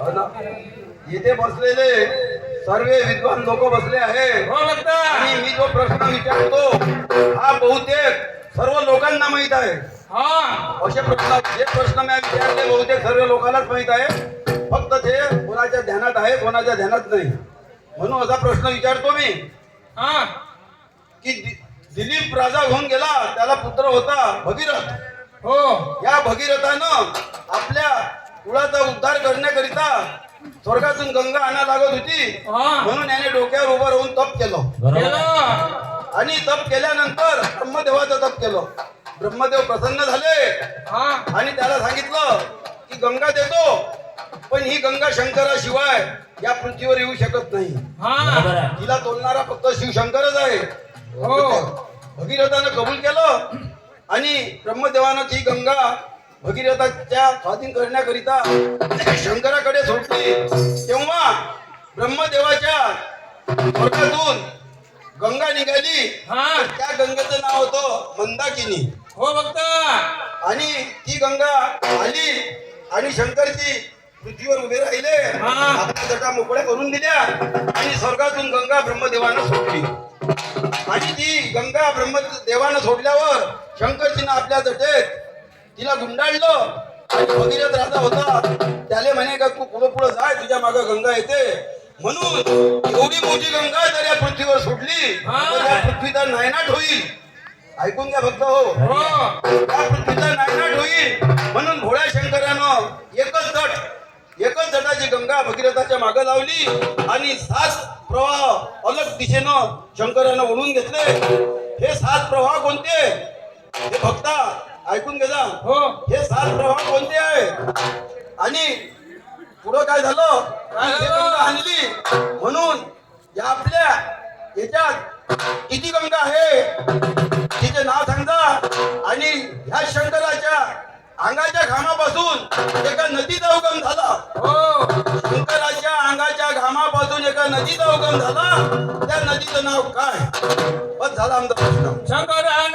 हो ना. इथे बसलेले सर्व विद्वान लोक बसले आहे हो आणि मी जो प्रश्न विचारतो हा बहुतेक सर्व लोकांना माहीत आहे. हा. असे प्रश्न जे प्रश्न मी विचारले बहुतेक सर्व लोकांनाच माहीत आहे. फक्त ते कोणाच्या ध्यानात आहे कोणाच्या ध्यानात नाही. म्हणून असा प्रश्न विचारतो मी. हा. की दिलीप राजा होऊन गेला त्याला पुत्र होता भगीरथ. हो. या भगीरथानं आपल्या कुळाचा उद्धार करण्याकरिता स्वर्गातून गंगा आणा लागत होती. हा. म्हणून याने डोक्यावर उभं राहून तप केलं. आणि तप केल्यानंतर ब्रह्मदेवाचं तप केलं. ब्रह्मदेव प्रसन्न झाले. हा. आणि त्याला सांगितलं की गंगा देतो पण ही गंगा शंकराशिवाय या पृथ्वीवर येऊ शकत नाही. हा. तिला तोलणारा फक्त शिवशंकरच आहे. हो. भगीरथानं कबूल केलं. आणि ब्रह्मदेवानं ती गंगा भगीरथाच्या स्वाधीन करण्याकरिता शंकराकडे सोडली तेव्हा ब्रह्मदेवाच्या स्वर्गातून गंगा निघाली. हा. त्या गंगेचं नाव होतं मंदाकिनी. हो बघता आणि ती गंगा आली आणि शंकरजी पृथ्वीवर उभे राहिले. हा. आपल्या जटा मोकळ्या करून दिल्या आणि स्वर्गातून गंगा ब्रह्मदेवानं सोडली. आणि ती गंगा ब्रह्मदेवानं सोडल्यावर शंकरजीनं आपल्या जटेत तिला गुंडाळलं. भगीरथ राजा होता. त्याले म्हणे का तू पुढं पुढं जाय तुझ्या मागं गंगा येते. म्हणून एवढी मोठी गंगा जर या पृथ्वीवर सोडली. तर या पृथ्वीचा नायनाट होईल. ऐकून घ्या फक्त हो. हो. या पृथ्वीचा नायनाट होईल. म्हणून भोळ्या शंकरानं एकच जट एकच जटाची गंगा भगीरथाच्या मागे लावली आणि सात प्रवाह अलग दिशेनं शंकरानं ओढून घेतले. हे सात प्रवाह कोणते? हे भक्ता ऐकून घे जा. हो. हे सात प्रवाह कोणते आहे? आणि पुढं काय झालं? आणली. म्हणून या आपल्या याच्यात किती गंगा आहे? तिचे नाव सांगा आणि ह्या शंकराच्या अंगाच्या घामापासून एका नदीचा उगम झाला. हो. शंकराच्या अंगाच्या घामापासून एका नदीचा उगम झाला. त्या नदीचं नाव काय? बस झाला आमचा प्रश्न. शंकरान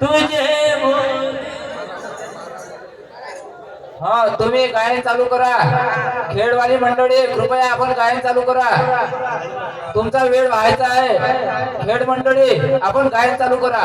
तुझे हा तुम्ही गायन चालू करा. खेळवाली मंडळी कृपया आपण गायन चालू करा. तुमचा वेळ व्हायचा आहे. खेळ मंडळी आपण गायन चालू करा.